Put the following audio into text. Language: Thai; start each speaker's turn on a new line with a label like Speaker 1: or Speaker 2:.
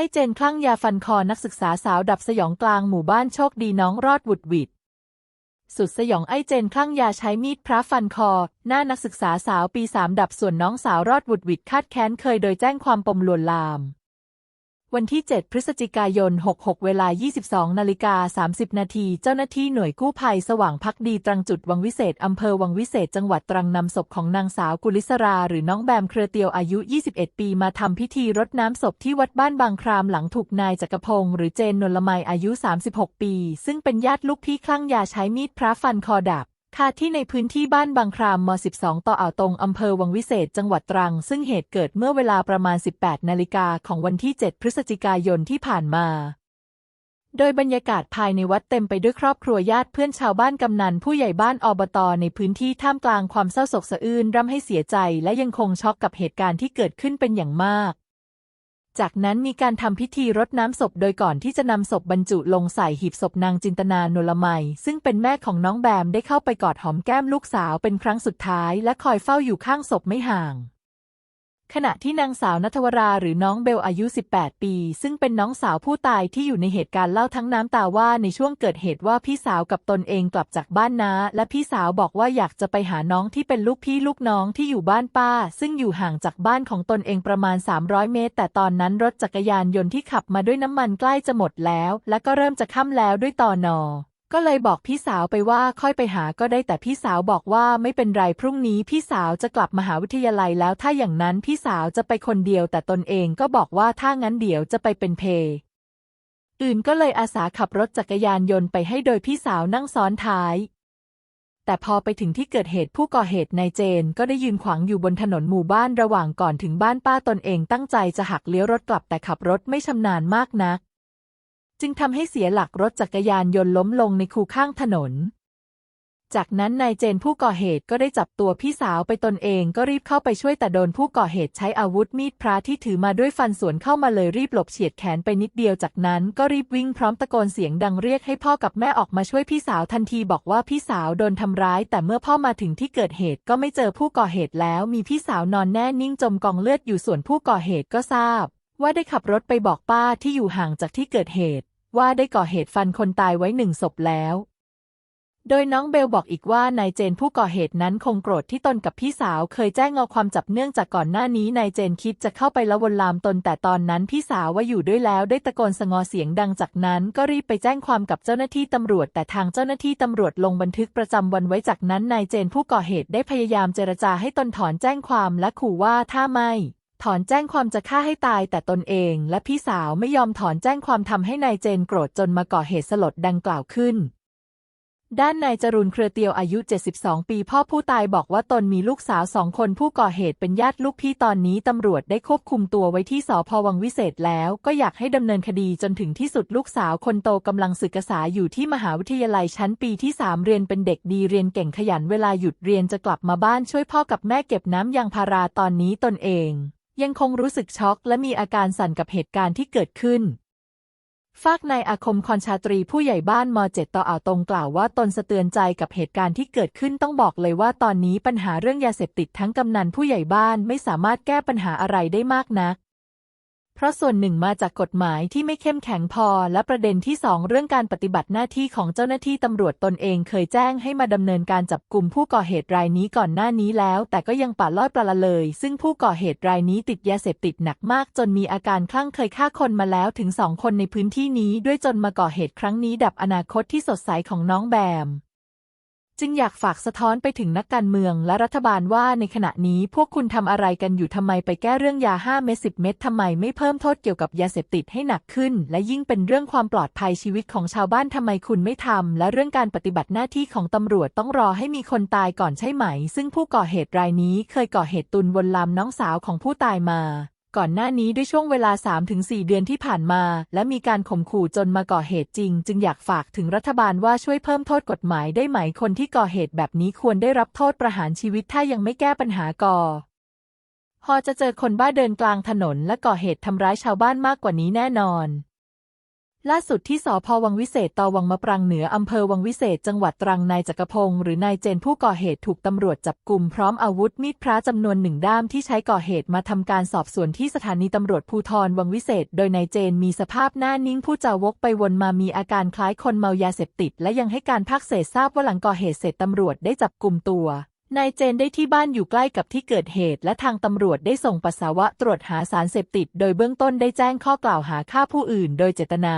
Speaker 1: อ้เจนคลั่งยาฟันคอนักศึกษาสาวดับสยองกลางหมู่บ้านโชคดีน้องรอดหวุดหวิดสุดสยองไอ้เจนคลั่งยาใช้มีดพระฟันคอ หน้านักศึกษาสาวปีสามดับส่วนน้องสาวรอดหวุดหวิดคาดแค้นเคยโดยแจ้งความปมลวนลาม วันที่ 7 พฤศจิกายน 66 เวลา 22 นาฬิกา 30 นาที เจ้าหน้าที่หน่วยกู้ภัยสว่างพักดีตรังจุดวังวิเศษ อำเภอวังวิเศษ จังหวัดตรังนำศพของนางสาวกุลิศรา หรือน้องแบมเครือเตียวอายุ 21 ปีมาทำพิธีรดน้ำศพที่วัดบ้านบางครามหลังถูกนายจักรพงศ์หรือเจนนลไมอายุ 36 ปี ซึ่งเป็นญาติลูกพี่คลั่งยาใช้มีดพระฟันคอดับ คาที่ในพื้นที่บ้านบางครามม 12 ต่ออ่าวตรงอำเภอวังวิเศษ จังหวัดตรัง ซึ่งเหตุเกิดเมื่อเวลาประมาณ 18 นาฬิกาของวันที่ 7 พฤศจิกายนที่ผ่านมาโดยบรรยากาศภายในวัดเต็มไปด้วยครอบครัวญาติเพื่อนชาวบ้านกำนันผู้ใหญ่บ้านอบตในพื้นที่ท่ามกลางความเศร้าโศกสะอื้นร่ำให้เสียใจและยังคงช็อกกับเหตุการณ์ที่เกิดขึ้นเป็นอย่างมาก จากนั้นมีการทำพิธีรดน้ำศพโดยก่อนที่จะนำศพบรรจุลงใส่หีบศพนางจินตนานลไมซึ่งเป็นแม่ของน้องแบมได้เข้าไปกอดหอมแก้มลูกสาวเป็นครั้งสุดท้าย และคอยเฝ้าอยู่ข้างศพไม่ห่าง ขณะที่นางสาวนัทวราหรือน้องเบลอายุ 18 ปี ซึ่งเป็นน้องสาวผู้ตายที่อยู่ในเหตุการณ์เล่าทั้งน้ำตาว่าในช่วงเกิดเหตุว่าพี่สาวกับตนเองกลับจากบ้านนาและพี่สาวบอกว่าอยากจะไปหาน้องที่เป็นลูกพี่ลูกน้องที่อยู่บ้านป้า ซึ่งอยู่ห่างจากบ้านของตนเองประมาณ 300 เมตร แต่ตอนนั้นรถจักรยานยนต์ที่ขับมาด้วยน้ำมันใกล้จะหมดแล้ว และก็เริ่มจะค่ำแล้วด้วยตอนอ ก็เลยบอกพี่สาวไปว่าค่อยไปหาก็ได้แต่พี่สาวบอกว่าไม่เป็นไรพรุ่งนี้พี่สาวจะกลับมหาวิทยาลัยแล้วถ้าอย่างนั้นพี่สาวจะไปคนเดียวแต่ตนเองก็บอกว่าถ้างั้นเดี๋ยวจะไปเป็นเพอื่นก็เลยอาสาขับรถจักรยานยนต์ไปให้โดยพี่สาวนั่งซ้อนท้าย แต่พอไปถึงที่เกิดเหตุผู้ก่อเหตุนายเจนก็ได้ยืนขวางอยู่บนถนนหมู่บ้านระหว่างก่อนถึงบ้านป้าตนเองตั้งใจจะหักเลี้ยวรถกลับแต่ขับรถไม่ชำนาญมากนัก จึงทำให้เสียหลักรถจักรยานยนต์ล้มลงในคูข้างถนน จากนั้นนายเจนผู้ก่อเหตุก็ได้จับตัวพี่สาวไปตนเองก็รีบเข้าไปช่วยแต่โดนผู้ก่อเหตุใช้อาวุธมีดพระที่ถือมาด้วยฟันสวนเข้ามาเลยรีบหลบเฉียดแขนไปนิดเดียวจากนั้นก็รีบวิ่งพร้อมตะโกนเสียงดังเรียกให้พ่อกับแม่ออกมาช่วยพี่สาวทันทีบอกว่าพี่สาวโดนทำร้าย แต่เมื่อพ่อมาถึงที่เกิดเหตุก็ไม่เจอผู้ก่อเหตุแล้ว มีพี่สาวนอนแน่นิ่งจมกองเลือดอยู่ส่วนผู้ก่อเหตุก็ทราบ ว่าได้ขับรถไปบอกป้าที่อยู่ห่างจากที่เกิดเหตุ ว่าได้ก่อเหตุฟันคนตายไว้หนึ่งศพแล้ว โดยน้องเบลบอกอีกว่านายเจนผู้ก่อเหตุนั้นคงโกรธที่ตนกับพี่สาวเคยแจ้งเอาความจับเนื่องจากก่อนหน้านี้นายเจนคิดจะเข้าไปละวนลามตนแต่ตอนนั้นพี่สาวว่าอยู่ด้วยแล้วได้ตะโกนสงอเสียงดังจากนั้นก็รีบไปแจ้งความกับเจ้าหน้าที่ตำรวจ แต่ทางเจ้าหน้าที่ตำรวจลงบันทึกประจำวันไว้จากนั้นนายเจนผู้ก่อเหตุได้พยายามเจรจาให้ตนถอนแจ้งความและขู่ว่าถ้าไม่ ถอนแจ้งความจะฆ่าให้ตายแต่ตนเองและพี่สาวไม่ยอมถอนแจ้งความทำให้นายเจนโกรธจนมาก่อเหตุสลดดังกล่าวขึ้น ด้านนายจรุนเครือเตียวอายุ 72 ปีพ่อผู้ตายบอกว่าตนมีลูกสาวสองคนผู้ก่อเหตุเป็นญาติลูกพี่ตอนนี้ตำรวจได้ควบคุมตัวไว้ที่สพวังวิเศษแล้วก็อยากให้ดำเนินคดีจนถึงที่สุดลูกสาวคนโตกำลังศึกษาอยู่ที่มหาวิทยาลัยชั้นปีที่3เรียนเป็นเด็กดีเรียนเก่งขยันเวลาหยุดเรียนจะกลับมาบ้านช่วยพ่อกับแม่เก็บน้ำยางพาราตอนนี้ตนเอง ยังคงรู้สึกช็อกและมีอาการสั่นกับเหตุการณ์ที่เกิดขึ้นฝากนายอาคมคอนชาตรีผู้ใหญ่บ้านมเจ็ดต่ออ่าวตรงกล่าวว่าตนสะเตือนใจกับเหตุการณ์ที่เกิดขึ้นต้องบอกเลยว่าตอนนี้ปัญหาเรื่องยาเสพติดทั้งกำนันผู้ใหญ่บ้านไม่สามารถแก้ปัญหาอะไรได้มากนัก เพราะส่วนหนึ่งมาจากกฎหมายที่ไม่เข้มแข็งพอ และประเด็นที่สองเรื่องการปฏิบัติหน้าที่ของเจ้าหน้าที่ตำรวจตนเองเคยแจ้งให้มาดำเนินการจับกลุ่มผู้ก่อเหตุรายนี้ก่อนหน้านี้แล้ว แต่ก็ยังป่าลอยปลาละเลย ซึ่งผู้ก่อเหตุรายนี้ติดยาเสพติดหนักมาก จนมีอาการคลั่งเคยฆ่าคนมาแล้วถึงสองคนในพื้นที่นี้ ด้วยจนมาก่อเหตุครั้งนี้ดับอนาคตที่สดใสของน้องแบม จึงอยากฝากสะท้อนไปถึงนักการเมืองและรัฐบาลว่าในขณะนี้พวกคุณทำอะไรกันอยู่ทำไมไปแก้เรื่องยา 5 เม็ด10 เม็ดทำไมไม่เพิ่มโทษเกี่ยวกับยาเสพติดให้หนักขึ้น และยิ่งเป็นเรื่องความปลอดภัยชีวิตของชาวบ้านทำไมคุณไม่ทำและเรื่องการปฏิบัติหน้าที่ของตำรวจต้องรอให้มีคนตายก่อนใช่ไหม ซึ่งผู้ก่อเหตุรายนี้เคยก่อเหตุตุนวนลามน้องสาวของผู้ตายมา ก่อนหน้านี้ด้วยช่วงเวลา 3-4 เดือนที่ผ่านมา และมีการข่มขู่จนมาก่อเหตุจริง จึงอยากฝากถึงรัฐบาลว่าช่วยเพิ่มโทษกฎหมายได้ไหมคนที่ก่อเหตุแบบนี้ควรได้รับโทษประหารชีวิตถ้ายังไม่แก้ปัญหาก่อพอจะเจอคนบ้าเดินกลางถนนและก่อเหตุทำร้ายชาวบ้านมากกว่านี้แน่นอน ล่าสุดที่สพวังวิเศษตวังมะปรางเหนืออำเภอวังวิเศษจังหวัดตรังนายจักรพงศ์หรือนายเจนผู้ก่อเหตุถูกตำรวจจับกลุ่มพร้อมอาวุธมีดพระจำนวนหนึ่งด้ามที่ใช้ก่อเหตุมาทำการสอบสวนที่สถานีตำรวจภูธรวังวิเศษ โดยนายเจนมีสภาพหน้านิ่งผู้จาวกไปวนมามีอาการคล้ายคนเมายาเสพติด และยังให้การภาคเศษทราบว่าหลังก่อเหตุเสร็จตำรวจได้จับกลุ่มตัว นายเจนได้ที่บ้านอยู่ใกล้กับที่เกิดเหตุ และทางตำรวจได้ส่งปัสสาวะตรวจหาสารเสพติด โดยเบื้องต้นได้แจ้งข้อกล่าวหาฆ่าผู้อื่น โดยเจตนา